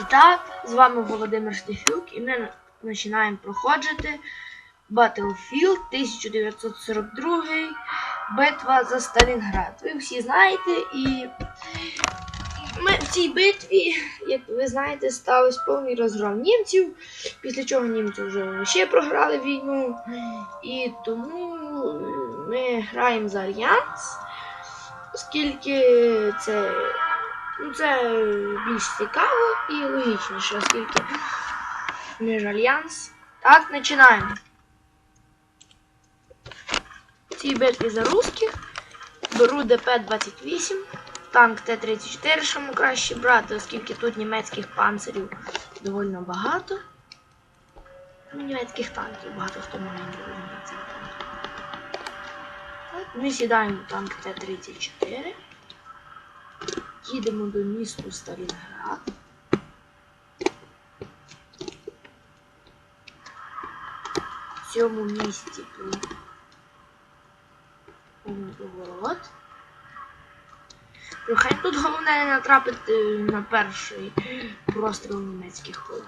І так, з вами Володимир Штефюк, і ми починаємо проходити Battlefield 1942 Битва за Сталінград. Ви всі знаєте, і ми в цій битві, як ви знаєте, сталося повний розгром німців, після чого німці вже ще програли війну. І тому ми граємо за Альянс, оскільки це це більш цікаво і логічніше, оскільки між альянс. Так, починаємо. В цій битві за русських беру ДП-28, танк Т-34, що йому краще брати, оскільки тут німецьких панцирів доволі багато. Ну, німецьких танків багато хто може не розуміється. Так, ми сідаємо в танк Т-34. Їдемо до місту Сталінград. В цьому місті поворот. Хай тут головне не натрапити на перший простріл німецьких вил.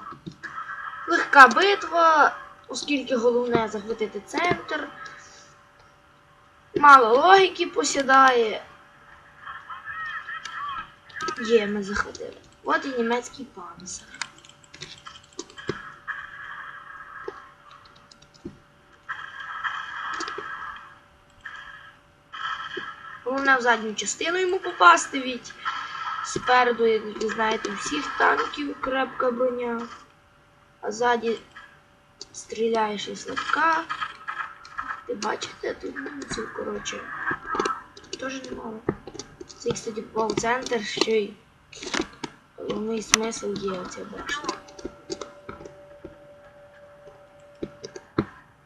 Легка битва, оскільки головне захватити центр. Мало логіки посідає. Є, ми заходили. От і німецький панцир. Головне в задню частину йому попасти від спереду, як ви знаєте, всіх танків крепка броня. А ззаді стріляєш і слабка. Ти бачите, тут коротше. Теж немало. Це, кстати, пол-центр, що й головний смисл є оце бачите.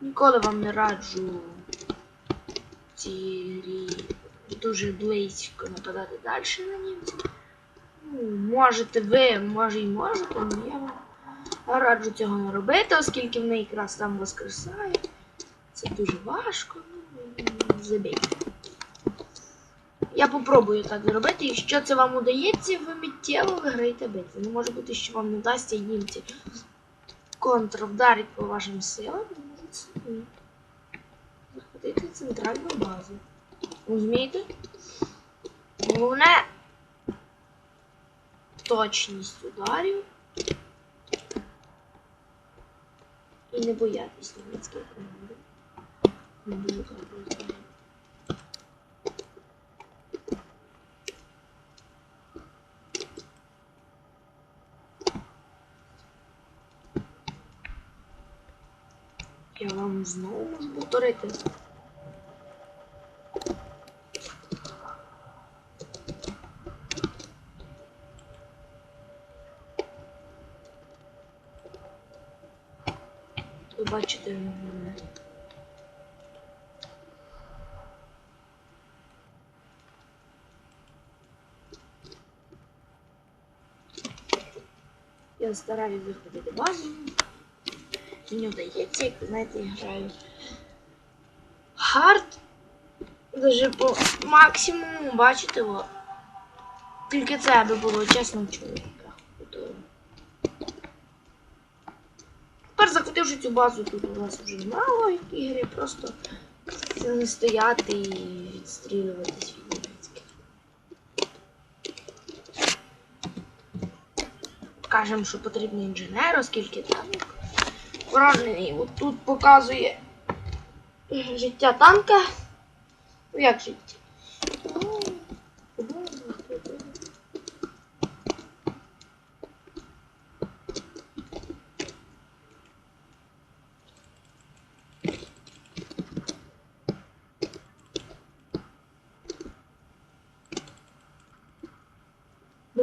Ніколи вам не раджу в цій грі дуже близько нападати далі на німців. Ну, можете ви, може і можете, але я вам раджу цього не робити, оскільки вони якраз там воскресають. Це дуже важко, ну забійте. Я попробую так зробити. Якщо це вам удається, ви миттєво виграєте битву. Не може бути, що вам не вдасться німці контрвдарить по вашим силам, самі захватити центральну базу. Розумієте? Головне точність ударів. І не боятись німецьких команди. Не дуже Я вам знову можу повторити. Ви бачите мене. Я стараюсь заходити базу. Мені вдається, як ви знаєте, я граю хард. Даже по максимуму, бачите, о. Тільки це аби було чесно чоловіка. Тепер захотівши цю базу, тут у нас вже мало ігри, просто не стояти і відстрілюватись від німецьких. Кажемо, що потрібен інженер, оскільки там поранений. От тут показує життя танка. Ну як життя?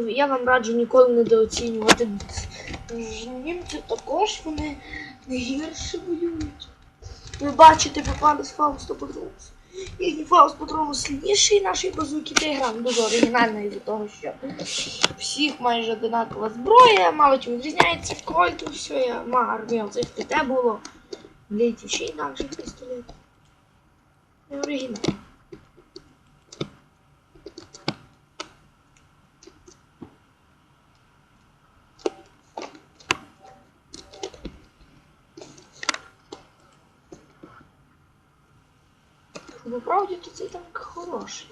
Я вам раджу ніколи недооцінювати. Німці також вони не гірше воюють. Ви бачите, попали з Фаусту Патрулус. Їхній Фауст Патрулус сильніший нашої базуки та гра дуже оригінальна із-за того, що всіх майже одинакова зброя, мало чим відрізняється, кольт, все, я армія цих ТТ було. Блять, ще інакше пістолет. Не оригінально. Ну, правді, то цей танк хороший.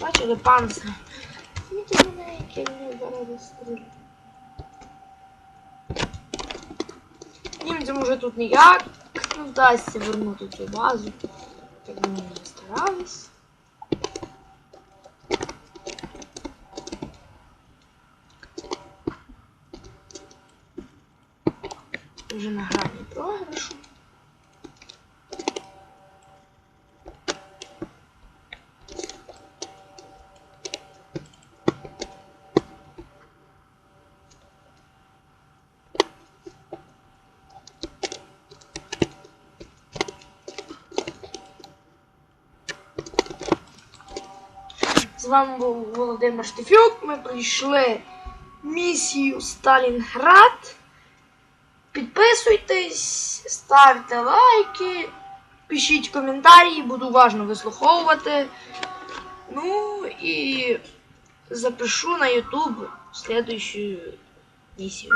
Бачили панцир? Ну, мене, яке мене зараз розстрілює. Німцям уже тут ніяк не вдасться вернути цю базу. Так вони не старались. Вже на грані програшу. З вами був Володимир Штефюк. Ми пройшли місію Сталінград. Підписуйтесь, ставте лайки, пишіть коментарі, буду уважно вислуховувати. Ну і запишу на YouTube следующую миссию.